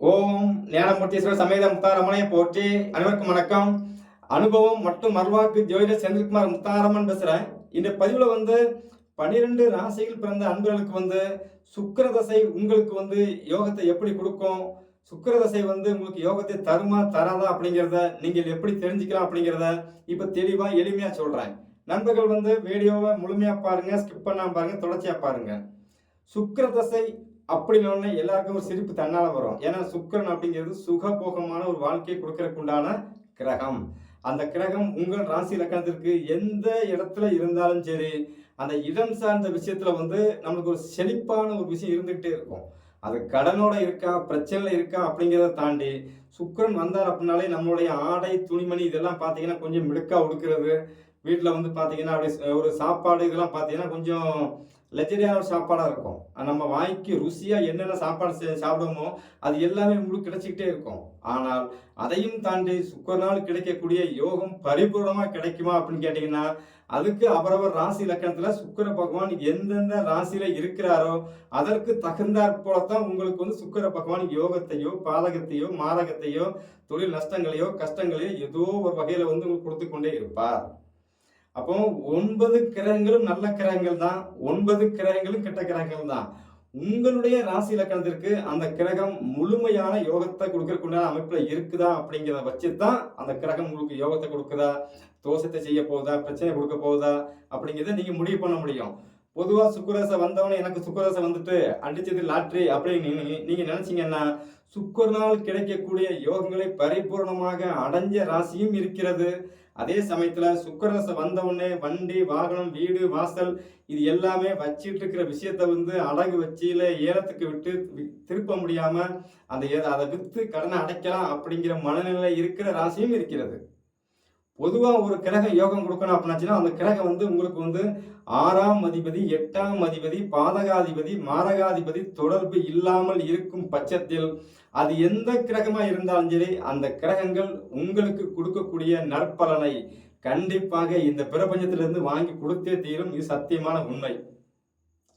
ஓம் ஞானமூர்த்தீஸ்வரர் சமேத முத்தாரமனை போற்றி அனைவருக்கும் வணக்கம். அனுபவம் மற்றும் மர்வாக்கு ஜோதிடர் செந்தில்குமார் முத்தாரமன் பேசுகிறேன் இந்த பதிவில் வந்து பனிரெண்டு ராசிகள் பிறந்த அன்பர்களுக்கு வந்து சுக்கரதசை உங்களுக்கு வந்து யோகத்தை எப்படி கொடுக்கும்? சுக்கரதசை வந்து உங்களுக்கு யோகத்தை தருமா தராதா அப்படிங்கிறத நீங்கள் எப்படி தெரிஞ்சுக்கலாம் அப்படிங்கிறத இப்போ தெளிவாக எளிமையாக சொல்கிறேன் நண்பர்கள் வந்து வீடியோவை முழுமையாக பாருங்கள் ஸ்கிப் பண்ணாமல் பாருங்கள் தொடர்ச்சியாக பாருங்கள் சுக்கரதசை தசை அப்படின்னு எல்லாருக்கும் ஒரு சிரிப்பு தன்னால வரும். ஏன்னா சுக்கிரன் அப்படிங்கிறது சுகபோகமான ஒரு வாழ்க்கையை கொடுக்கறதுக்குண்டான கிரகம். அந்த கிரகம் உங்கள் ராசி லக்கணத்திற்கு எந்த இடத்துல இருந்தாலும் சரி அந்த இடம் சார்ந்த விஷயத்துல வந்து நம்மளுக்கு ஒரு செழிப்பான ஒரு விஷயம் இருந்துகிட்டே இருக்கும். அது கடனோட இருக்கா பிரச்சனைல இருக்கா அப்படிங்கிறத தாண்டி சுக்கரன் வந்தார் அப்படின்னாலே நம்மளுடைய ஆடை துணிமணி இதெல்லாம் பார்த்தீங்கன்னா கொஞ்சம் மிடுக்கா உடுக்கிறது. வீட்டில் வந்து பார்த்தீங்கன்னா அப்படியே ஒரு சாப்பாடு இதெல்லாம் பார்த்தீங்கன்னா கொஞ்சம் லெஜரியான ஒரு சாப்பாடாக இருக்கும் நம்ம வாய்க்கு ருசியாக என்னென்ன சாப்பாடு செ- சாப்பிடுவோமோ அது எல்லாமே உங்களுக்கு கிடைச்சிக்கிட்டே இருக்கும். ஆனால் அதையும் தாண்டி சுக்கரனால் கிடைக்கக்கூடிய யோகம் பரிபூர்ணமாக கிடைக்குமா அப்படின்னு கேட்டிங்கன்னா அதுக்கு அவரவர் ராசி லக்கணத்தில் சுக்கர பகவான் எந்தெந்த ராசியில் இருக்கிறாரோ அதற்கு தகுந்தாற் போலத்தான் உங்களுக்கு வந்து சுக்கர பகவான் யோகத்தையோ பாதகத்தையோ மாதகத்தையோ தொழில் நஷ்டங்களையோ கஷ்டங்களையோ ஏதோ ஒரு வகையில் வந்து உங்களுக்கு கொடுத்து கொண்டே இருப்பார். அப்போ ஒன்பது கிரகங்களும் நல்ல கிரகங்கள் தான் ஒன்பது கிரகங்களும் கெட்ட கிரகங்கள் தான். உங்களுடைய ராசி லக்கணத்திற்கு அந்த கிரகம் முழுமையான யோகத்தை கொடுக்கறதுக்குண்டான அமைப்புல இருக்குதா அப்படிங்கிறத வச்சு தான் அந்த கிரகம் உங்களுக்கு யோகத்தை கொடுக்குதா தோஷத்தை செய்ய போகுதா பிரச்சனை கொடுக்க போகுதா அப்படிங்கிறத நீங்க முடிவு பண்ண முடியும். பொதுவா சுக்கரசை வந்தவனே எனக்கு சுக்கரசை வந்துட்டு அடிச்சது லாட்ரி அப்படின்னு நீங்க- நீங்க நினைச்சீங்கன்னா சுக்கரனால் கிடைக்கக்கூடிய யோகங்களை பரிபூர்ணமாக அடைஞ்ச ராசியும் இருக்கிறது. அதே சமயத்துல சுக்கரசை வந்த உடனே வண்டி வாகனம் வீடு வாசல் இது எல்லாமே வச்சிட்டு இருக்கிற விஷயத்த வந்து அடகு வச்சு ஏலத்துக்கு விட்டு திருப்ப முடியாம அந்த ஏ- அதை வித்து கடனை அடைக்கலாம் அப்படிங்கிற மனநிலை இருக்கிற ராசியும் இருக்கிறது. பொதுவாக ஒரு கிரக யோகம் கொடுக்கணும் அப்படின்னாச்சுன்னா அந்த கிரகம் வந்து உங்களுக்கு வந்து ஆறாம் அதிபதி எட்டாம் அதிபதி பாதகாதிபதி மாரகாதிபதி தொடர்பு இல்லாமல் இருக்கும் பட்சத்தில் அது எந்த கிரகமாக இருந்தாலும் சரி அந்த கிரகங்கள் உங்களுக்கு கொடுக்கக்கூடிய நற்பலனை கண்டிப்பாக இந்த பிரபஞ்சத்திலிருந்து வாங்கி கொடுத்தே தீரும். இது சத்தியமான உண்மை.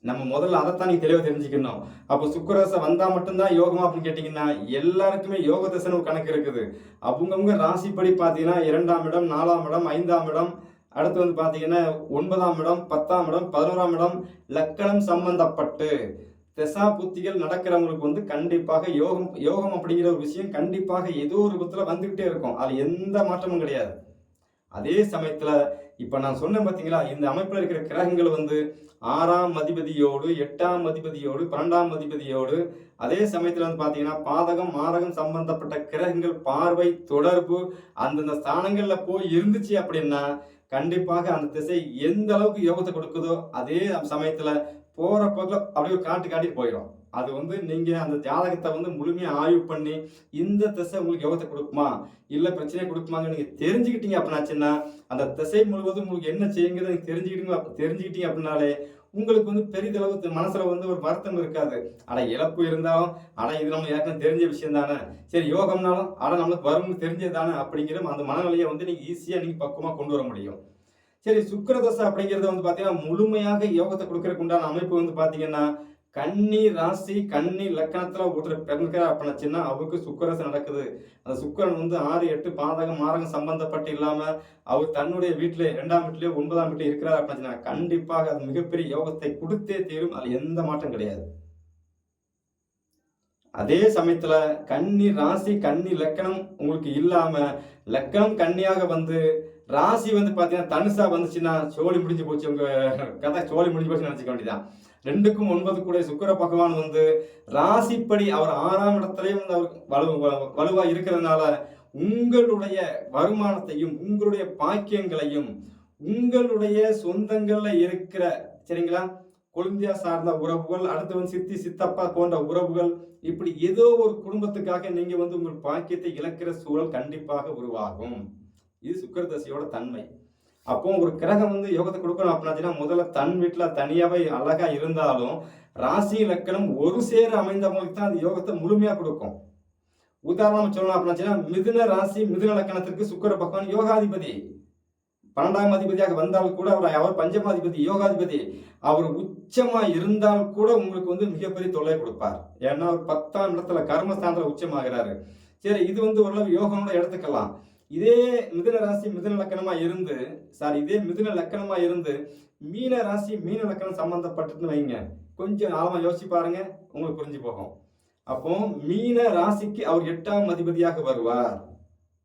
நம்ம முதல்ல அதைத்தான் நீங்க தெளிவாக தெரிஞ்சுக்கணும். அப்போ சுக்கரசை வந்தா மட்டும்தான் யோகமா அப்படின்னு கேட்டீங்கன்னா எல்லாருக்குமே யோக தசைன்னு கணக்கு இருக்குது. அவங்கவுங்க ராசிப்படி பார்த்தீங்கன்னா இரண்டாம் இடம் நாலாம் இடம் ஐந்தாம் இடம் அடுத்து வந்து பார்த்தீங்கன்னா ஒன்பதாம் இடம் பத்தாம் இடம் பதினோராம் இடம் லக்கணம் சம்பந்தப்பட்டு. திசா புத்திகள் நடக்கிறவங்களுக்கு வந்து கண்டிப்பாக யோகம் யோகம் அப்படிங்கிற ஒரு விஷயம் கண்டிப்பாக ஏதோ ஒரு விதத்தில் வந்துக்கிட்டே இருக்கும். அது எந்த மாற்றமும் கிடையாது. அதே சமயத்தில் இப்போ நான் சொன்னேன் பார்த்தீங்களா இந்த அமைப்பில் இருக்கிற கிரகங்கள் வந்து ஆறாம் அதிபதியோடு எட்டாம் அதிபதியோடு பன்னெண்டாம் அதிபதியோடு அதே சமயத்தில் வந்து பார்த்தீங்கன்னா பாதகம் மாதகம் சம்பந்தப்பட்ட கிரகங்கள் பார்வை தொடர்பு அந்தந்த ஸ்தானங்களில் போய் இருந்துச்சு அப்படின்னா கண்டிப்பாக அந்த திசை எந்த அளவுக்கு யோகத்தை கொடுக்குதோ அதே சமயத்தில் போகிற பக்கம் அப்படியே ஒரு காட்டு காட்டிட்டு போயிடும் அது வந்து நீங்கள் அந்த ஜாதகத்தை வந்து முழுமையாக ஆய்வு பண்ணி இந்த திசை உங்களுக்கு யோகத்தை கொடுக்குமா? இல்லை பிரச்சனையை கொடுக்குமாங்க நீங்கள் தெரிஞ்சுக்கிட்டீங்க அப்படின்னாச்சுன்னா அந்த திசை முழுவதும் உங்களுக்கு என்ன செய்யுங்கிறத நீங்கள் தெரிஞ்சுக்கிட்டீங்க தெரிஞ்சுக்கிட்டீங்க அப்படின்னாலே உங்களுக்கு வந்து பெரிதளவு மனசில் வந்து ஒரு வருத்தம் இருக்காது. அட இழப்பு இருந்தாலும் அட இது நம்ம ஏற்கனவே தெரிஞ்ச விஷயம் தானே. சரி யோகம்னாலும் அட நம்மளுக்கு வரும்னு தெரிஞ்சது தானே அப்படிங்கிற அந்த மனநிலையை வந்து நீங்கள் ஈஸியாக நீங்கள் பக்குவமாக கொண்டு வர முடியும். சரி சுக்கிரதசை அப்படிங்கிறது வந்து பார்த்தீங்கன்னா முழுமையாக யோகத்தை கொடுக்கறதுக்கு உண்டான அமைப்பு வந்து பார்த்தீங்கன்னா கன்னி ராசி கன்னி லக்கணத்தில் ஒருத்தர் பிறந்திருக்கிறார் அப்படின்னாச்சுன்னா அவருக்கு சுக்கரசு நடக்குது. அந்த சுக்கிரன் வந்து ஆறு எட்டு பாதகம் மாரகம் சம்பந்தப்பட்டு இல்லாமல் அவர் தன்னுடைய வீட்டிலே ரெண்டாம் வீட்டிலே ஒன்பதாம் வீட்டிலே இருக்கிறார் அப்படின்னா கண்டிப்பாக அது மிகப்பெரிய யோகத்தை கொடுத்தே தீரும். அது எந்த மாற்றம் கிடையாது. அதே சமயத்துல கன்னி ராசி கன்னி லக்கணம் உங்களுக்கு இல்லாம லக்கணம் கன்னியாக வந்து ராசி வந்து பார்த்தீங்கன்னா தனுசா வந்துச்சுன்னா சோழி முடிஞ்சு போச்சு. உங்க கதை சோழி முடிஞ்சு போச்சுன்னு நினச்சிக்க வேண்டியதான் ரெண்டுக்கும் ஒன்பது கூட சுக்கர பகவான் வந்து ராசிப்படி அவர் ஆறாம் இடத்துலையும் வந்து அவர் வலு வலு- வலுவா இருக்கிறதுனால உங்களுடைய வருமானத்தையும் உங்களுடைய பாக்கியங்களையும் உங்களுடைய சொந்தங்கள்ல இருக்கிற சரிங்களா? கொழுந்தியா சார்ந்த உறவுகள் அடுத்து வந்து சித்தி சித்தப்பா போன்ற உறவுகள் இப்படி ஏதோ ஒரு குடும்பத்துக்காக நீங்க வந்து உங்கள் பாக்கியத்தை இழக்கிற சூழல் கண்டிப்பாக உருவாகும். இது சுக்கரதசையோட தன்மை. அப்போ ஒரு கிரகம் வந்து யோகத்தை கொடுக்கணும் அப்படின்னா முதல்ல தன் வீட்டில் தனியாகவே அழகா இருந்தாலும் ராசி லக்கணம் ஒரு சேர அமைந்தவங்களுக்கு தான் அந்த யோகத்தை முழுமையாக கொடுக்கும். உதாரணம் சொல்லணும் அப்படின்னா மிதுன ராசி மிதுன லக்கணத்திற்கு சுக்கர பகவான் யோகாதிபதி. பன்னெண்டாம் அதிபதியாக வந்தாலும் கூட அவர் அவர் பஞ்சமாதிபதி யோகாதிபதி. அவர் உச்சமாக உச்சமா இருந்தால் கூட உங்களுக்கு வந்து மிகப்பெரிய தொல்லை கொடுப்பார். ஏன்னா ஒரு பத்தாம் இடத்துல கர்மஸ்தானத்தில் உச்சமாகிறாரு. சரி இது வந்து ஓரளவு யோகனோட எடுத்துக்கலாம். இதே மிதுன ராசி மிதுன லக்கணமா இருந்து சாரி இதே மிதுன லக்கணமா இருந்து மீன ராசி மீன லக்கணம் சம்பந்தப்பட்டதுன்னு வைங்க. கொஞ்சம் ஆழமா யோசிச்சு பாருங்க உங்களுக்கு புரிஞ்சு போகும். அப்போ மீன ராசிக்கு அவர் எட்டாம் அதிபதியாக வருவார்.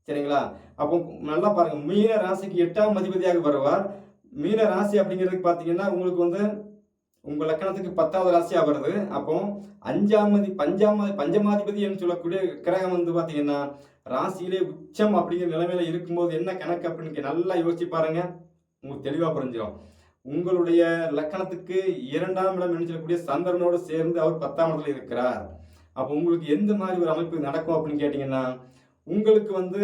சரிங்களா? அப்போ நல்லா பாருங்க மீன ராசிக்கு எட்டாம் அதிபதியாக வருவார். மீன ராசி அப்படிங்கிறதுக்கு பார்த்தீங்கன்னா உங்களுக்கு வந்து உங்க லக்கணத்துக்கு பத்தாவது ராசியா வருது அப்போ அஞ்சாமதி பஞ்சாமதி பஞ்சமாதிபதி என்று சொல்லக்கூடிய கிரகம் வந்து பார்த்தீங்கன்னா ராசியிலே உச்சம் அப்படிங்கிற நிலைமையில இருக்கும்போது என்ன கணக்கு அப்படின்னு நல்லா யோசிச்சு பாருங்க. உங்களுக்கு தெளிவா புரிஞ்சிடும் உங்களுடைய லக்கணத்துக்கு இரண்டாம் இடம் நினைச்சிடக்கூடிய சொல்லக்கூடிய சந்திரனோடு சேர்ந்து அவர் பத்தாம் இடத்துல இருக்கிறார். அப்போ உங்களுக்கு எந்த மாதிரி ஒரு அமைப்பு நடக்கும் அப்படின்னு கேட்டீங்கன்னா உங்களுக்கு வந்து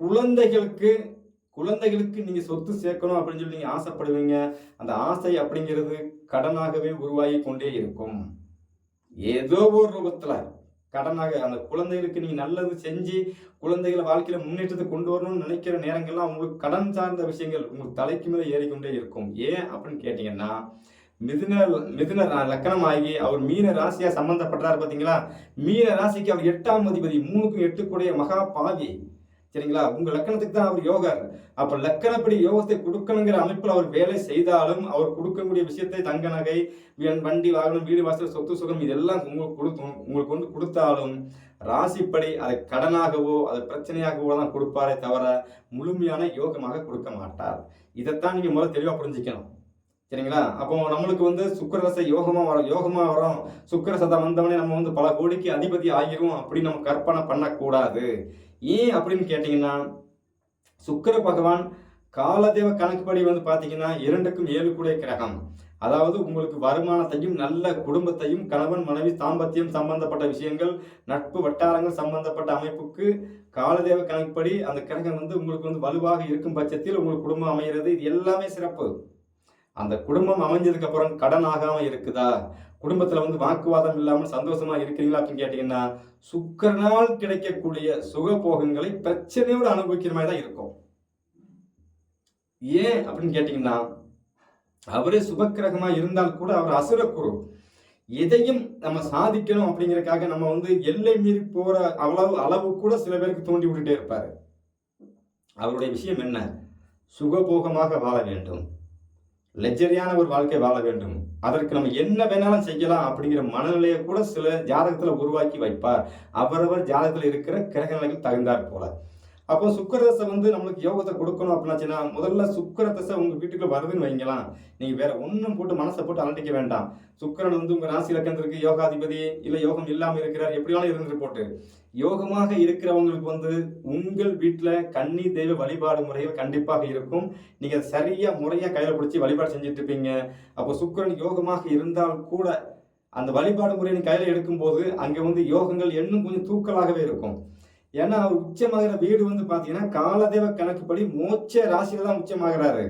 குழந்தைகளுக்கு குழந்தைகளுக்கு நீங்கள் சொத்து சேர்க்கணும் அப்படின்னு சொல்லி நீங்கள் ஆசைப்படுவீங்க. அந்த ஆசை அப்படிங்கிறது கடனாகவே உருவாகி கொண்டே இருக்கும். ஏதோ ஒரு ரூபத்தில் கடனாக அந்த குழந்தைகளுக்கு நீங்கள் நல்லது செஞ்சு குழந்தைகளை வாழ்க்கையில் முன்னேற்றத்தை கொண்டு வரணும்னு நினைக்கிற நேரங்கள்லாம் உங்களுக்கு கடன் சார்ந்த விஷயங்கள் உங்களுக்கு தலைக்கு மேலே ஏறிக்கொண்டே இருக்கும். ஏன் அப்படின்னு கேட்டிங்கன்னா மிதுன மிதுன லக்கணம் லக்கணமாகி அவர் மீன ராசியாக சம்மந்தப்பட்டார் பார்த்தீங்களா மீன ராசிக்கு அவர் எட்டாம் அதிபதி மூணுக்கும் எட்டுக்குடைய மகா பாவி சரிங்களா? உங்க லக்கணத்துக்கு தான் அவர் யோகர் அப்ப லக்கணப்படி யோகத்தை கொடுக்கணுங்கிற அமைப்பில் அவர் வேலை செய்தாலும் அவர் கொடுக்கக்கூடிய விஷயத்தை தங்க நகை வண்டி வாகனம் வீடு வாசல் சொத்து சுகம் இதெல்லாம் உங்களுக்கு கொடுத்தோம் உங்களுக்கு வந்து கொடுத்தாலும் ராசிப்படி அதை கடனாகவோ அதை பிரச்சனையாகவோ தான் கொடுப்பாரே தவிர முழுமையான யோகமாக கொடுக்க மாட்டார். இதைத்தான் நீங்க முதல்ல தெளிவா புரிஞ்சுக்கணும். சரிங்களா? அப்போ நம்மளுக்கு வந்து சுக்கரரச யோகமா வரும் யோகமா வரும். சுக்கர சதம் வந்தவனே நம்ம வந்து பல கோடிக்கு அதிபதி ஆகிரும் அப்படின்னு நம்ம கற்பனை பண்ணக்கூடாது. ஏன் அப்படின்னு கேட்டீங்கன்னா சுக்கிர பகவான் காலதேவ கணக்குப்படி வந்து பாத்தீங்கன்னா இரண்டுக்கும் ஏழு கூடிய கிரகம். அதாவது உங்களுக்கு வருமானத்தையும் நல்ல குடும்பத்தையும் கணவன் மனைவி தாம்பத்தியம் சம்பந்தப்பட்ட விஷயங்கள் நட்பு வட்டாரங்கள் சம்பந்தப்பட்ட அமைப்புக்கு காலதேவ கணக்குப்படி அந்த கிரகம் வந்து உங்களுக்கு வந்து வலுவாக இருக்கும் பட்சத்தில் உங்களுக்கு குடும்பம் அமைகிறது. இது எல்லாமே சிறப்பு. அந்த குடும்பம் அமைஞ்சதுக்கு அப்புறம் கடன் ஆகாம இருக்குதா? குடும்பத்துல வந்து வாக்குவாதம் இல்லாமல் சந்தோஷமா இருக்கிறீங்களா அப்படின்னு கேட்டீங்கன்னா சுக்கரனால் கிடைக்கக்கூடிய சுகபோகங்களை பிரச்சனையோடு அனுபவிக்கிற மாதிரி தான் இருக்கும். ஏன் அப்படின்னு கேட்டீங்கன்னா அவரே சுபக்கிரகமா இருந்தால் கூட அவர் அசுரக்குரு எதையும் நம்ம சாதிக்கணும் அப்படிங்கிறதுக்காக நம்ம வந்து எல்லை மீறி போற அவ்வளவு அளவு கூட சில பேருக்கு தூண்டி விட்டுட்டே இருப்பாரு. அவருடைய விஷயம் என்ன? சுகபோகமாக வாழ வேண்டும். லெஜரியான ஒரு வாழ்க்கை வாழ வேண்டும். அதற்கு நம்ம என்ன வேணாலும் செய்யலாம் அப்படிங்கிற மனநிலையை கூட சில ஜாதகத்தில் உருவாக்கி வைப்பார். அவரவர் ஜாதகத்தில் இருக்கிற கிரக நிலைகள் தகுந்தாற் போல. அப்போ சுக்கரதசை வந்து நம்மளுக்கு யோகத்தை கொடுக்கணும் அப்படின்னாச்சுன்னா முதல்ல சுக்கரதசை உங்க வீட்டுக்குள்ள வருதுன்னு வைங்கலாம் நீங்க வேற ஒன்றும் போட்டு மனசை போட்டு அலட்டிக்க வேண்டாம். சுக்கரன் வந்து உங்க ராசி இலக்கணத்திற்கு யோகாதிபதி இல்ல யோகம் இல்லாம இருக்கிறார் எப்படியாலும் இருந்துட்டு போட்டு. யோகமாக இருக்கிறவங்களுக்கு வந்து உங்கள் வீட்டில் கன்னி தெய்வ வழிபாடு முறைகள் கண்டிப்பாக இருக்கும். நீங்கள் அதை முறையாக கையில் பிடிச்சி வழிபாடு செஞ்சுட்டு இருப்பீங்க. அப்போ சுக்கிரன் யோகமாக இருந்தால் கூட அந்த வழிபாடு முறையை கையில் எடுக்கும்போது அங்கே வந்து யோகங்கள் இன்னும் கொஞ்சம் தூக்கலாகவே இருக்கும். ஏன்னா அவர் உச்சமாகிற வீடு வந்து பார்த்தீங்கன்னா காலதேவ கணக்குப்படி மோட்ச ராசியில தான் உச்சமாகிறாரு.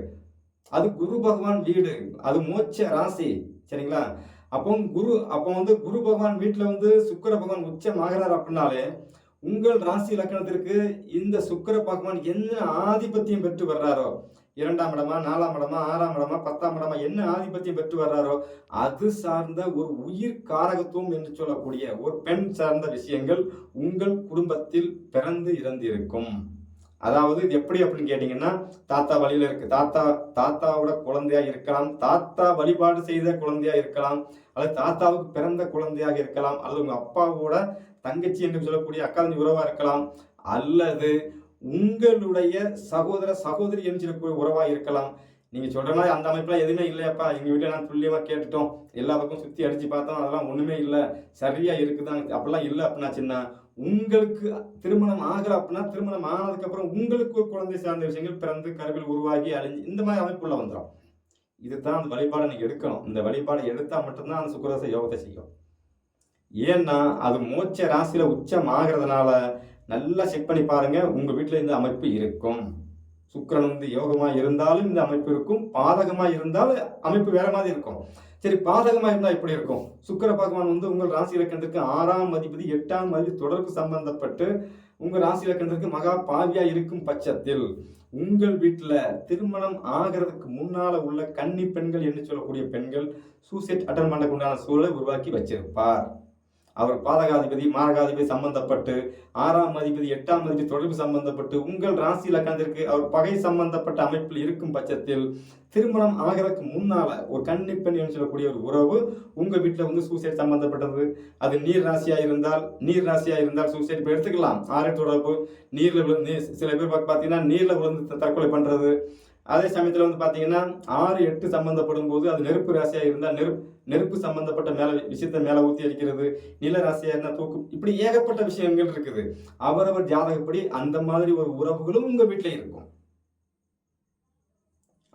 அது குரு பகவான் வீடு. அது மோட்ச ராசி. சரிங்களா? அப்போ குரு அப்போ வந்து குரு பகவான் வீட்டில் வந்து சுக்கிர பகவான் உச்சமாகிறார் அப்படின்னாலே உங்கள் ராசி லக்கணத்திற்கு இந்த சுக்கிர பகவான் என்ன ஆதிபத்தியம் பெற்று வர்றாரோ இரண்டாம் இடமா நாலாம் இடமா ஆறாம் இடமா பத்தாம் இடமா என்ன ஆதிபத்தியம் பெற்று வர்றாரோ அது சார்ந்த ஒரு உயிர் காரகத்துவம் என்று சொல்லக்கூடிய ஒரு பெண் சார்ந்த விஷயங்கள் உங்கள் குடும்பத்தில் பிறந்து இறந்திருக்கும் அதாவது இது எப்படி அப்படின்னு கேட்டீங்கன்னா தாத்தா வழியில இருக்கு. தாத்தா தாத்தாவோட குழந்தையா இருக்கலாம் தாத்தா வழிபாடு செய்த குழந்தையா இருக்கலாம் அல்லது தாத்தாவுக்கு பிறந்த குழந்தையாக இருக்கலாம் அல்லது உங்க அப்பாவோட தங்கச்சி என்று சொல்லக்கூடிய அக்காதஞ்சி உறவா இருக்கலாம் அல்லது உங்களுடைய சகோதர சகோதரி என்று சொல்லக்கூடிய உறவா இருக்கலாம். நீங்க சொல்ற மாதிரி அந்த அமைப்பெலாம் எதுவுமே இல்லையாப்பா. எங்க வீட்டுல நான் துல்லியமா கேட்டுட்டோம். எல்லா பக்கம் சுத்தி அடிச்சு பார்த்தோம். அதெல்லாம் ஒண்ணுமே இல்லை. சரியா இருக்குதான் அப்படிலாம் இல்லை அப்படின்னாச்சுன்னா உங்களுக்கு திருமணம் ஆகல அப்படின்னா திருமணம் ஆனதுக்கு அப்புறம் உங்களுக்கு ஒரு குழந்தை சார்ந்த விஷயங்கள் பிறந்து கருவில் உருவாகி அழிஞ்சு இந்த மாதிரி அமைப்புள்ள வந்துடும் இதுதான் அந்த வழிபாடை நீங்க எடுக்கணும். இந்த வழிபாடை எடுத்தா மட்டும்தான் அந்த சுக்கரச யோகத்தை செய்யும். ஏன்னா அது மோட்ச ராசியில உச்சம் ஆகிறதுனால நல்லா செக் பண்ணி பாருங்க. உங்க வீட்டில் இந்த அமைப்பு இருக்கும். சுக்கரன் வந்து யோகமா இருந்தாலும் இந்த அமைப்பு இருக்கும். பாதகமா இருந்தாலும் அமைப்பு வேற மாதிரி இருக்கும். சரி பாதகமா இருந்தா இப்படி இருக்கும்? சுக்கிர பகவான் வந்து உங்கள் ராசி இலக்கணத்திற்கு ஆறாம் அதிபதி எட்டாம் அதிபதி தொடர்பு சம்பந்தப்பட்டு உங்க ராசி இலக்கணத்திற்கு மகா பாவியா இருக்கும் பட்சத்தில் உங்கள் வீட்டில் திருமணம் ஆகிறதுக்கு முன்னால உள்ள கன்னி பெண்கள் என்று சொல்லக்கூடிய பெண்கள் சூசைட் அட்டன் பண்ணக்கூடிய சூழலை உருவாக்கி வச்சிருப்பார். அவர் பாதகாதிபதி மாரகாதிபதி சம்பந்தப்பட்டு ஆறாம் அதிபதி எட்டாம் அதிபதி தொடர்பு சம்பந்தப்பட்டு உங்கள் ராசியில் அக்காந்திருக்கு அவர் பகை சம்பந்தப்பட்ட அமைப்பில் இருக்கும் பட்சத்தில் திருமணம் ஆகிறதுக்கு முன்னால ஒரு கன்னி சொல்லக்கூடிய ஒரு உறவு உங்க வீட்டில் வந்து சூசைட் சம்பந்தப்பட்டது. அது நீர் ராசியாக இருந்தால் நீர் ராசியாக இருந்தால் சூசைட் இப்போ எடுத்துக்கலாம். ஆறு தொடர்பு நீரில் விழுந்து சில பேர் பார்த்தீங்கன்னா நீரில் விழுந்து தற்கொலை பண்ணுறது அதே சமயத்தில் வந்து பார்த்தீங்கன்னா ஆறு எட்டு சம்பந்தப்படும் போது அது நெருப்பு ராசியாக இருந்தால் நெருப்பு நெருப்பு சம்பந்தப்பட்ட மேலே விஷயத்தை மேலே ஊற்றி அடிக்கிறது நில ராசியாக இருந்தால் தூக்கு இப்படி ஏகப்பட்ட விஷயங்கள் இருக்குது. அவரவர் ஜாதகப்படி அந்த மாதிரி ஒரு உறவுகளும் உங்கள் வீட்டில் இருக்கும்.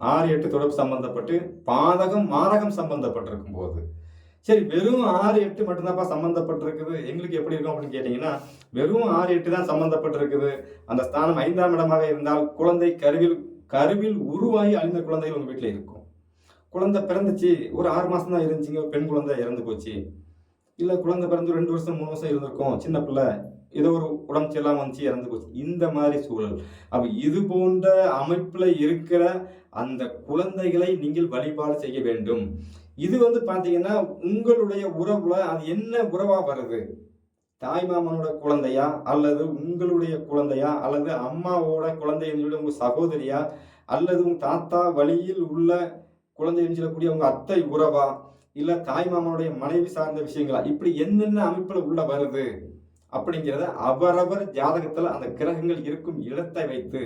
ஆறு எட்டு தொடர்பு சம்பந்தப்பட்டு பாதகம் மாரகம் சம்பந்தப்பட்டிருக்கும் போது சரி வெறும் ஆறு எட்டு மட்டும்தான்ப்பா சம்மந்தப்பட்டிருக்குது எங்களுக்கு எப்படி இருக்கும் அப்படின்னு கேட்டிங்கன்னா வெறும் ஆறு எட்டு தான் சம்மந்தப்பட்டிருக்குது அந்த ஸ்தானம் ஐந்தாம் இடமாக இருந்தால் குழந்தை கருவில் கருவில் உருவாகி அழிந்த குழந்தைகள் உங்கள் வீட்டில் இருக்கும். குழந்தை பிறந்துச்சு ஒரு ஆறு மாதம் தான் இருந்துச்சுங்க ஒரு பெண் குழந்தை இறந்து போச்சு. இல்லை குழந்தை பிறந்து ரெண்டு வருஷம் மூணு வருஷம் இருந்திருக்கும் சின்ன பிள்ளை ஏதோ ஒரு உடம்பு சரியில்லாமல் வந்துச்சு இறந்து போச்சு. இந்த மாதிரி சூழல். அப்போ இது போன்ற அமைப்பில் இருக்கிற அந்த குழந்தைகளை நீங்கள் வழிபாடு செய்ய வேண்டும். இது வந்து பார்த்தீங்கன்னா உங்களுடைய உறவுல அது என்ன உறவாக வருது? தாய் மாமனோட குழந்தையா அல்லது உங்களுடைய குழந்தையா அல்லது அம்மாவோட குழந்தைன்னு சொல்லி உங்கள் சகோதரியா அல்லது உங்கள் தாத்தா வழியில் உள்ள குழந்தைன்னு சொல்லக்கூடிய உங்கள் அத்தை உறவா? இல்லை தாய் மாமனுடைய மனைவி சார்ந்த விஷயங்களா? இப்படி என்னென்ன அமைப்பில் உள்ள வருது? அப்படிங்கிறத அவரவர் ஜாதகத்தில் அந்த கிரகங்கள் இருக்கும் இடத்தை வைத்து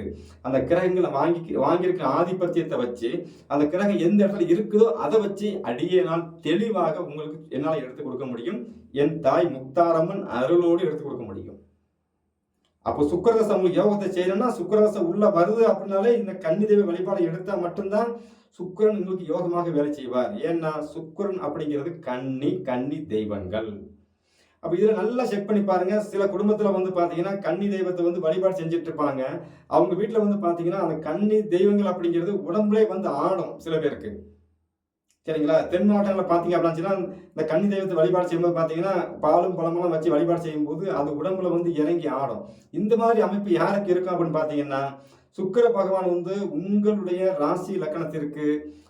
அந்த கிரகங்களை வாங்கி வாங்கியிருக்க ஆதிபத்தியத்தை வச்சு அந்த கிரகம் எந்த இடத்துல இருக்குதோ அதை வச்சு அடியே நான் தெளிவாக உங்களுக்கு என்னால் எடுத்து கொடுக்க முடியும். என் தாய் முக்தாரம்மன் அருளோடு எடுத்து கொடுக்க முடியும். அப்போ சுக்கரதசை உங்களுக்கு யோகத்தை செய்யணும்னா சுக்கரதசை உள்ள வருது அப்படின்னாலே இந்த கன்னி தெய்வ வழிபாடு எடுத்தால் மட்டும்தான் சுக்கிரன் உங்களுக்கு யோகமாக வேலை செய்வார். ஏன்னா சுக்கரன் அப்படிங்கிறது கன்னி கன்னி தெய்வங்கள். அப்ப இதுல நல்லா செக் பண்ணி பாருங்க. சில குடும்பத்துல வந்து பாத்தீங்கன்னா கன்னி தெய்வத்தை வந்து வழிபாடு செஞ்சுட்டு இருப்பாங்க. அவங்க வீட்டுல வந்து பாத்தீங்கன்னா அந்த கன்னி தெய்வங்கள் அப்படிங்கிறது உடம்புலே வந்து ஆடும் சில பேருக்கு. சரிங்களா? தென் மாவட்டங்களில் பார்த்தீங்க அப்படின்னா இந்த கன்னி தெய்வத்தை வழிபாடு செய்யும்போது பார்த்தீங்கன்னா பாலும் பழமெல்லாம் வச்சு வழிபாடு செய்யும்போது அது உடம்புல வந்து இறங்கி ஆடும். இந்த மாதிரி அமைப்பு யாருக்கு இருக்கும் அப்படின்னு பார்த்தீங்கன்னா சுக்கிர பகவான் வந்து உங்களுடைய ராசி லக்கணத்திற்கு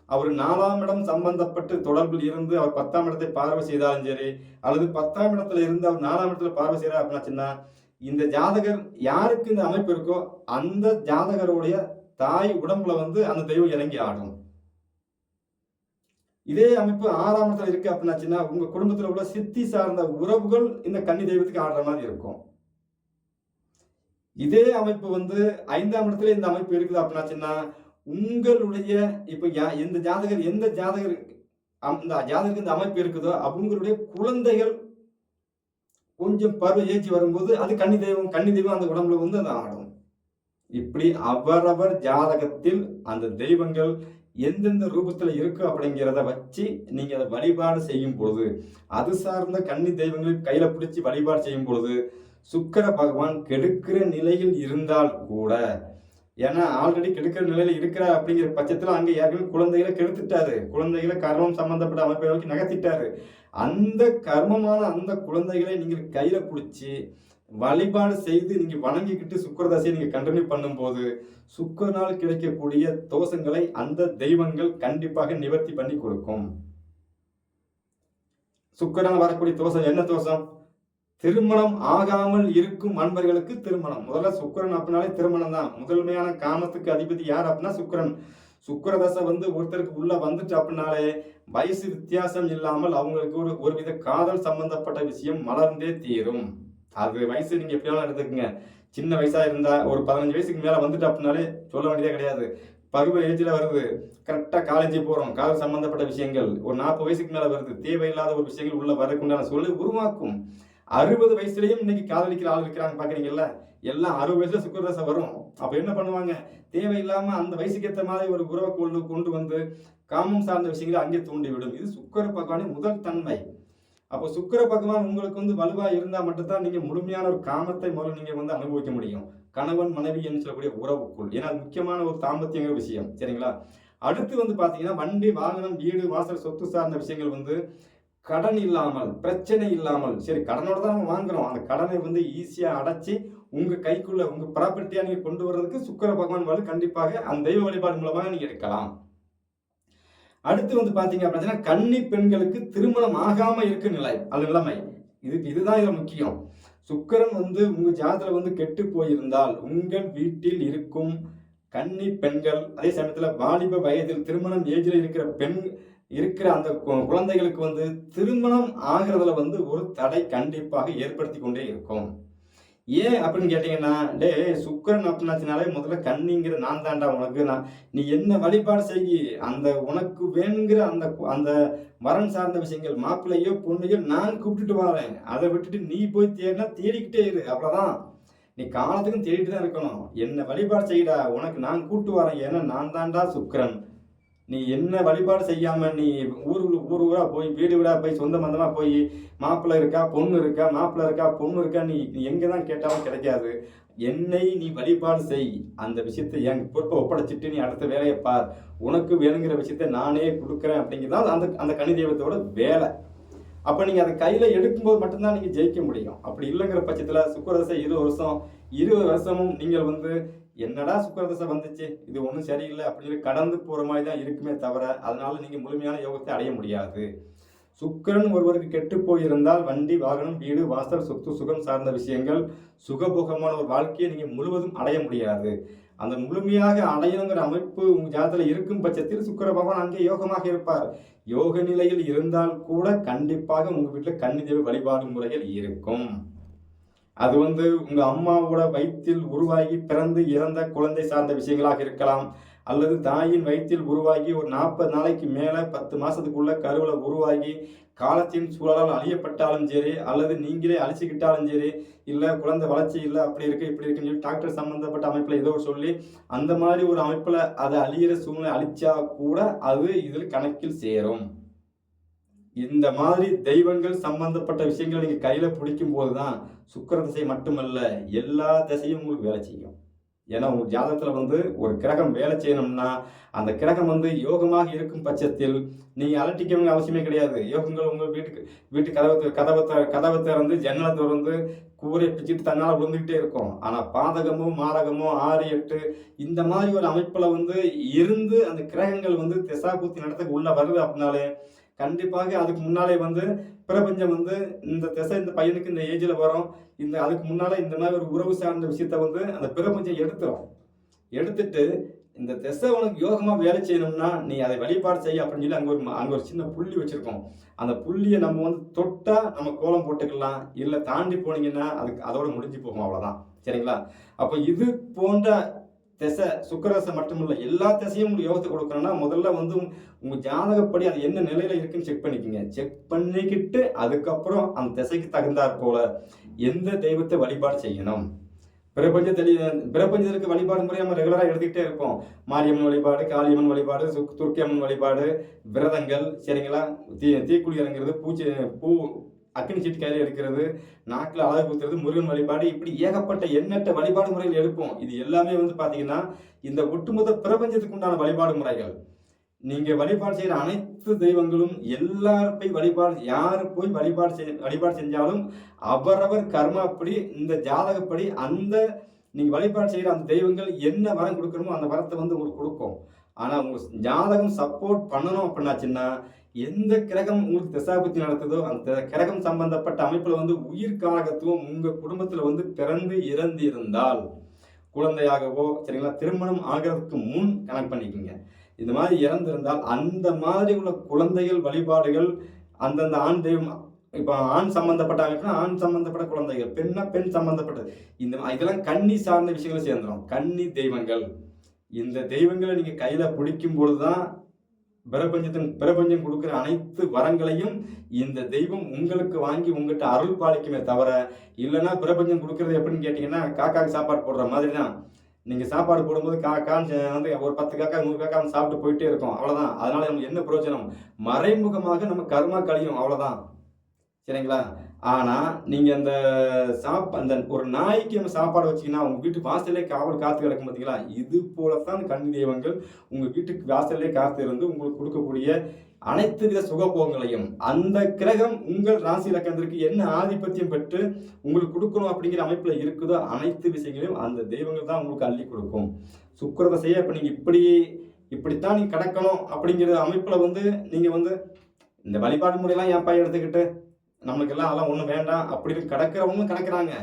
அவர் நாலாம் இடம் சம்பந்தப்பட்டு தொடர்பில் இருந்து அவர் பத்தாம் இடத்தை பார்வை செய்தாலும் சரி அல்லது பத்தாம் இடத்துல இருந்து அவர் நாலாம் இடத்துல பார்வை செய்கிறார் அப்படின்னாச்சுன்னா இந்த ஜாதகர் யாருக்கு இந்த அமைப்பு இருக்கோ அந்த ஜாதகருடைய தாய் உடம்புல வந்து அந்த தெய்வம் இறங்கி ஆடும். இதே அமைப்பு ஆறாம் இடத்துல இருக்கு அப்படின்னாச்சுன்னா உங்க குடும்பத்தில் உள்ள சித்தி சார்ந்த உறவுகள் இந்த கன்னி தெய்வத்துக்கு ஆடுற மாதிரி இருக்கும். இதே அமைப்பு வந்து ஐந்தாம் இடத்துல இந்த அமைப்பு இருக்குது அப்படின்னாச்சுன்னா உங்களுடைய இப்போ யா- எந்த ஜாதகர் எந்த ஜாதகர் அந்த ஜாதகருக்கு இந்த அமைப்பு இருக்குதோ அவங்களுடைய குழந்தைகள் கொஞ்சம் பருவ ஏற்றி வரும்போது அது கன்னி தெய்வம் கன்னி தெய்வம் அந்த உடம்புல வந்து அது ஆடும். இப்படி அவரவர் ஜாதகத்தில் அந்த தெய்வங்கள் எந்தெந்த ரூபத்தில் இருக்கு அப்படிங்கிறத வச்சு நீங்க அதை வழிபாடு செய்யும் பொழுது அது சார்ந்த கன்னி தெய்வங்களை கையில பிடிச்சி வழிபாடு செய்யும் பொழுது சுக்கர பகவான் கெடுக்கிற நிலையில் இருந்தால் கூட ஏன்னா ஆல்ரெடி கெடுக்கிற நிலையில இருக்கிறார் அப்படிங்கிற பட்சத்துல அங்க ஏற்கனவே குழந்தைகளை கெடுத்துட்டாரு. குழந்தைகளை கர்மம் சம்பந்தப்பட்ட அமைப்பை நோக்கி நகர்த்திட்டாரு. அந்த கர்மமான அந்த குழந்தைகளை நீங்கள் கையில பிடிச்சி வழிபாடு செய்து நீங்க வணங்கிக்கிட்டு சுக்கரதாசியை நீங்க கண்டினியூ பண்ணும்போது சுக்கிரனால் கிடைக்கக்கூடிய தோஷங்களை அந்த தெய்வங்கள் கண்டிப்பாக நிவர்த்தி பண்ணி கொடுக்கும். சுக்கரனால் வரக்கூடிய தோஷம் என்ன தோஷம்? திருமணம் ஆகாமல் இருக்கும் அன்பர்களுக்கு திருமணம். முதல்ல சுக்கரன் அப்படின்னாலே திருமணம் தான். முதன்மையான காமத்துக்கு அதிபதி யார் அப்படின்னா சுக்கரன். சுக்கிரதசை வந்து ஒருத்தருக்கு உள்ள வந்துட்டு அப்படின்னாலே வயசு வித்தியாசம் இல்லாமல் அவங்களுக்கு ஒரு ஒருவித காதல் சம்பந்தப்பட்ட விஷயம் மலர்ந்தே தீரும். அது வயசு நீங்க எப்படி வேணாலும் எடுத்துக்கங்க. சின்ன வயசா இருந்தா ஒரு பதினஞ்சு வயசுக்கு மேல வந்துட்டு அப்படின்னாலே சொல்ல வேண்டியதே கிடையாது. பருவ ஏஜில் வருது. கரெக்டாக காலேஜ் போகிறோம் காதல் சம்மந்தப்பட்ட விஷயங்கள். ஒரு நாற்பது வயசுக்கு மேலே வருது. தேவையில்லாத ஒரு விஷயங்கள் உள்ள வரக்குண்டான சூழலை உருவாக்கும். அறுபது வயசுலயும் இன்னைக்கு காதலிக்கிற ஆள் இருக்கிறாங்க பாக்குறீங்கல்ல? எல்லாம் அறுபது வயசுல சுக்கரதசை வரும். அப்ப என்ன பண்ணுவாங்க? தேவையில்லாம அந்த வயசுக்கு ஏற்ற மாதிரி ஒரு உறவை கொண்டு கொண்டு வந்து காமம் சார்ந்த விஷயங்களை அங்கே தூண்டிவிடும் இது சுக்கர பகவானின் முதல் தன்மை. அப்போ சுக்கர பகவான் உங்களுக்கு வந்து வலுவா இருந்தா மட்டும்தான் நீங்க முழுமையான ஒரு காமத்தை முதல்ல நீங்க வந்து அனுபவிக்க முடியும். கணவன் மனைவி என்று சொல்லக்கூடிய உறவுக்குள். ஏன்னா அது முக்கியமான ஒரு தாம்பத்தியங்கிற விஷயம். சரிங்களா? அடுத்து வந்து பாத்தீங்கன்னா வண்டி வாகனம் வீடு வாசல் சொத்து சார்ந்த விஷயங்கள் வந்து கடன் இல்லாமல் பிரச்சனை இல்லாமல் சரி கடனோட தான் நம்ம வாங்குறோம். அந்த கடனை வந்து ஈஸியாக அடைச்சி உங்கள் கைக்குள்ளே உங்கள் ப்ராப்பர்ட்டியாக நீங்கள் கொண்டு வர்றதுக்கு சுக்கர பகவான் வலு கண்டிப்பாக அந்த தெய்வ வழிபாடு மூலமாக நீங்கள் எடுக்கலாம். அடுத்து வந்து பார்த்தீங்க அப்படின்னா கன்னி பெண்களுக்கு திருமணம் ஆகாமல் இருக்கு நிலை. அந்த நிலைமை. இது இதுதான் இதில் முக்கியம். சுக்கரன் வந்து உங்கள் ஜாதத்தில் வந்து கெட்டு போயிருந்தால் உங்கள் வீட்டில் இருக்கும் கன்னி பெண்கள் அதே சமயத்தில் வாலிப வயதில் திருமணம் ஏஜில் இருக்கிற பெண் இருக்கிற அந்த கு- குழந்தைகளுக்கு வந்து திருமணம் ஆகிறதுல வந்து ஒரு தடை கண்டிப்பாக ஏற்படுத்தி கொண்டே இருக்கும். ஏன் அப்படின்னு கேட்டீங்கன்னா டே சுக்கரன் அப்படின்னாச்சினாலே முதல்ல கண்ணிங்கிற நான் தாண்டா உனக்கு. நான் நீ என்ன வழிபாடு செய்யி அந்த உனக்கு வேணுங்கிற அந்த அந்த வரன் சார்ந்த விஷயங்கள் மாப்பிள்ளையோ பொண்ணையோ நான் கூப்பிட்டுட்டு வரேன். அதை விட்டுட்டு நீ போய் தேடினா தேடிக்கிட்டே இரு. அவ்வளோதான் நீ காலத்துக்கும் தேடிட்டு தான் இருக்கணும். என்ன வழிபாடு செய்யடா உனக்கு நான் கூப்பிட்டு வரேன். ஏன்னா நான் தாண்டா சுக்கரன். நீ என்ன வழிபாடு செய்யாம நீ ஊர் ஊர் ஊரா போய் வீடு வீடா போய் சொந்த பந்தமா போய் மாப்பிள்ளை இருக்கா பொண்ணு இருக்கா மாப்பிள்ளை இருக்கா பொண்ணு இருக்கா நீ நீ எங்க தான் கேட்டாலும் கிடைக்காது. என்னை நீ வழிபாடு செய். அந்த விஷயத்தை என் பொறுப்பை ஒப்படைச்சிட்டு நீ அடுத்த வேலையை பார். உனக்கு வேணுங்கிற விஷயத்தை நானே கொடுக்குறேன் அப்படிங்கிறது அந்த அந்த கனி தெய்வத்தோட வேலை. அப்போ நீங்கள் அதை கையில் எடுக்கும்போது மட்டும்தான் நீங்கள் ஜெயிக்க முடியும். அப்படி இல்லைங்கிற பட்சத்தில் சுக்கரசை இருபது வருஷம் இருபது வருஷமும் நீங்கள் வந்து என்னடா சுக்கரதசை வந்துச்சு? இது ஒன்றும் சரியில்லை அப்படின்னு கடந்து போகிற மாதிரி தான் இருக்குமே தவிர அதனால நீங்கள் முழுமையான யோகத்தை அடைய முடியாது. சுக்கரன் ஒருவருக்கு கெட்டு போயிருந்தால் வண்டி வாகனம் வீடு வாசல் சொத்து சுகம் சார்ந்த விஷயங்கள் சுகபோகமான ஒரு வாழ்க்கையை நீங்கள் முழுவதும் அடைய முடியாது. அந்த முழுமையாக அடையணுங்கிற அமைப்பு உங்கள் ஜாதத்தில் இருக்கும் பட்சத்தில் சுக்கிர பகவான் அங்கே யோகமாக இருப்பார். யோக நிலையில் இருந்தால் கூட கண்டிப்பாக உங்கள் வீட்டில் கன்னிதேவி வழிபாடு முறைகள் இருக்கும். அது வந்து உங்க அம்மாவோட வயிற்றில் உருவாகி பிறந்து இறந்த குழந்தை சார்ந்த விஷயங்களாக இருக்கலாம். அல்லது தாயின் வயிற்றில் உருவாகி ஒரு நாற்பது நாளைக்கு மேலே பத்து மாதத்துக்குள்ளே கருவில் உருவாகி காலத்தின் சூழலால் அழியப்பட்டாலும் சரி அல்லது நீங்களே அழிச்சுக்கிட்டாலும் சரி இல்லை குழந்தை வளர்ச்சி இல்லை அப்படி இருக்கு இப்படி இருக்குன்னு சொல்லி டாக்டர் சம்மந்தப்பட்ட அமைப்பில் ஏதோ சொல்லி அந்த மாதிரி ஒரு அமைப்பில் அதை அழியிற சூழ்நிலை அழிச்சா கூட அது இதில் கணக்கில் சேரும். இந்த மாதிரி தெய்வங்கள் சம்பந்தப்பட்ட விஷயங்களை நீங்கள் கையில் பிடிக்கும் போது தான் சுக்கிர திசை மட்டுமல்ல எல்லா திசையும் உங்களுக்கு வேலை செய்யும். ஏன்னா உங்கள் ஜாதகத்தில் வந்து ஒரு கிரகம் வேலை செய்யணும்னா அந்த கிரகம் வந்து யோகமாக இருக்கும் பட்சத்தில் நீங்கள் அலட்டிக்க வேண்டிய அவசியமே கிடையாது. யோகங்கள் உங்கள் வீட்டுக்கு வீட்டு கதவை கதவை கதவை திறந்து ஜன்னலை திறந்து கூரை பிச்சுட்டு தன்னால் விழுந்துக்கிட்டே இருக்கும். ஆனால் பாதகமோ மாரகமோ ஆறு எட்டு இந்த மாதிரி ஒரு அமைப்பில் வந்து இருந்து அந்த கிரகங்கள் வந்து திசாபுத்தி நடத்துக்கு உள்ளே வருது அப்படின்னாலே கண்டிப்பாக அதுக்கு முன்னாலே வந்து பிரபஞ்சம் வந்து இந்த திசை இந்த பையனுக்கு இந்த ஏஜில் வரும். இந்த அதுக்கு முன்னால் இந்த மாதிரி ஒரு உறவு சார்ந்த விஷயத்த வந்து அந்த பிரபஞ்சம் எடுத்துரும். எடுத்துட்டு இந்த திசை உனக்கு யோகமாக வேலை செய்யணும்னா நீ அதை வழிபாடு செய்ய அப்படின்னு சொல்லி அங்கே ஒரு ம- ஒரு சின்ன புள்ளி வச்சுருக்கோம். அந்த புள்ளியை நம்ம வந்து தொட்டால் நம்ம கோலம் போட்டுக்கலாம். இல்லை தாண்டி போனீங்கன்னா அதுக்கு அதோட முடிஞ்சு போகும். அவ்வளோதான் சரிங்களா? அப்போ இது போன்ற திசை சுக்கரசை மட்டுமில்ல எல்லா திசையும் உங்களுக்கு யோகத்தை கொடுக்குறோன்னா முதல்ல வந்து உங்கள் ஜாதகப்படி அது என்ன நிலையில் இருக்குன்னு செக் பண்ணிக்கோங்க. செக் பண்ணிக்கிட்டு அதுக்கப்புறம் அந்த திசைக்கு தகுந்தாற் போல எந்த தெய்வத்தை வழிபாடு செய்யணும்? பிரபஞ்சத்தில் பிரபஞ்சத்திற்கு வழிபாடு முறை நம்ம ரெகுலராக எழுதிக்கிட்டே இருப்போம். மாரியம்மன் வழிபாடு காளியம்மன் வழிபாடு சுக் துர்க்கியம்மன் வழிபாடு விரதங்கள் சரிங்களா? தீ தீக்குழி இறங்குறது பூச்சி பூ அக்னி சீட்டு கையில் எடுக்கிறது நாக்கில் அழகு குத்துறது முருகன் வழிபாடு இப்படி ஏகப்பட்ட எண்ணற்ற வழிபாடு முறைகள் எடுப்போம். இது எல்லாமே வந்து பார்த்தீங்கன்னா இந்த ஒட்டுமொத்த பிரபஞ்சத்துக்கு உண்டான வழிபாடு முறைகள். நீங்க வழிபாடு செய்யற அனைத்து தெய்வங்களும் எல்லாரும் போய் வழிபாடு யாரு போய் வழிபாடு செய் வழிபாடு செஞ்சாலும் அவரவர் கர்மாப்படி இந்த ஜாதகப்படி அந்த நீங்க வழிபாடு செய்யற அந்த தெய்வங்கள் என்ன வரம் கொடுக்கணுமோ அந்த வரத்தை வந்து உங்களுக்கு கொடுக்கும். ஆனால் உங்களுக்கு ஜாதகம் சப்போர்ட் பண்ணணும் அப்படின்னாச்சுன்னா எந்த கிரகம் உங்களுக்கு திசாபுத்தி நடத்துதோ அந்த கிரகம் சம்பந்தப்பட்ட அமைப்பில் வந்து உயிர் காரகத்துவம் உங்கள் குடும்பத்தில் வந்து பிறந்து இறந்து இருந்தால் குழந்தையாகவோ சரிங்களா திருமணம் ஆகிறதுக்கு முன் கனெக்ட் பண்ணிக்கோங்க. இந்த மாதிரி இறந்திருந்தால் அந்த மாதிரி உள்ள குழந்தைகள் வழிபாடுகள் அந்தந்த ஆண் தெய்வம் இப்போ ஆண் சம்மந்தப்பட்ட அமைப்புனா ஆண் சம்மந்தப்பட்ட குழந்தைகள் பெண்ணா பெண் சம்மந்தப்பட்டது இந்த இதெல்லாம் கன்னி சார்ந்த விஷயங்களை சேர்ந்துடும் கன்னி தெய்வங்கள். இந்த தெய்வங்களை நீங்க கையில பிடிக்கும் பொழுதுதான் பிரபஞ்சத்தின் பிரபஞ்சம் கொடுக்குற அனைத்து வரங்களையும் இந்த தெய்வம் உங்களுக்கு வாங்கி உங்ககிட்ட அருள் பாலிக்குமே தவிர இல்லைன்னா பிரபஞ்சம் கொடுக்கறது எப்படின்னு கேட்டிங்கன்னா காக்காக்கு சாப்பாடு போடுற மாதிரி தான் நீங்கள் சாப்பாடு போடும்போது காக்கான்னு வந்து ஒரு பத்து காக்கா நூறு காக்கா சாப்பிட்டு போயிட்டே இருக்கும். அவ்வளோதான் அதனால நமக்கு என்ன பிரயோஜனம்? மறைமுகமாக நம்ம கர்மா கழியும். அவ்வளோதான் சரிங்களா? ஆனால் நீங்கள் அந்த சாப் அந்த ஒரு நாய்க்கு நம்ம சாப்பாடு வச்சீங்கன்னா உங்கள் வீட்டு வாசலே காவல் காத்து கிடக்கும் பார்த்தீங்களா இது போலத்தான் கன்னி தெய்வங்கள் உங்கள் வீட்டுக்கு வாசலே காத்து இருந்து உங்களுக்கு கொடுக்கக்கூடிய அனைத்து வித சுகபோகங்களையும் அந்த கிரகம் உங்கள் ராசி இலக்கணத்திற்கு என்ன ஆதிபத்தியம் பெற்று உங்களுக்கு கொடுக்கணும் அப்படிங்கிற அமைப்பில் இருக்குதோ அனைத்து விஷயங்களையும் அந்த தெய்வங்கள் தான் உங்களுக்கு அள்ளி கொடுக்கும். சுக்கிரதசையை இப்போ நீங்கள் இப்படி இப்படித்தான் நீங்கள் கடக்கணும் அப்படிங்கிற அமைப்பில் வந்து நீங்கள் வந்து இந்த வழிபாடு முறையெல்லாம் என் பையன் எடுத்துக்கிட்டு நம்மளுக்கு எல்லாம் அதெல்லாம் ஒன்றும் வேண்டாம். அப்படின்னு கடக்கிறவங்க கடக்கிறாங்க.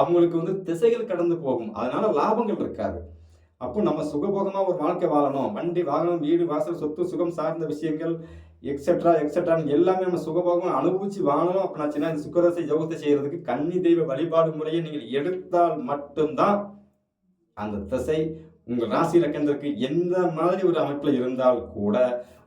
அவங்களுக்கு வந்து திசைகள் கடந்து போகும். அதனால லாபங்கள் இருக்காது. அப்போ நம்ம சுகபோகமாக ஒரு வாழ்க்கை வாழணும். வண்டி வாகனம் வீடு வாசல் சொத்து சுகம் சார்ந்த விஷயங்கள் எக்ஸெட்ரா எக்ஸெட்ரான்னு எல்லாமே நம்ம சுகபோகம் அனுபவிச்சு வாழணும் அப்படின்னாச்சுன்னா இந்த சுக்கரசை யோகத்தை செய்யறதுக்கு கன்னி தெய்வ வழிபாடு முறையை நீங்கள் எடுத்தால் மட்டும்தான் அந்த திசை உங்கள் ராசி இலக்கணத்திற்கு எந்த மாதிரி ஒரு அமைப்பில் இருந்தால் கூட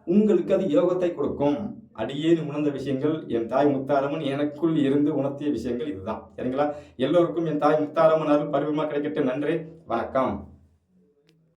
உங்களுக்கு அது யோகத்தை கொடுக்கும். அடியேன் உணர்ந்த விஷயங்கள் என் தாய் முத்தாரம்மன் எனக்குள் இருந்து உணர்த்திய விஷயங்கள் இதுதான். சரிங்களா? எல்லோருக்கும் என் தாய் முத்தாரம்மன் அருள் பருவமாக கிடைக்கட்டும். நன்றி. வணக்கம்.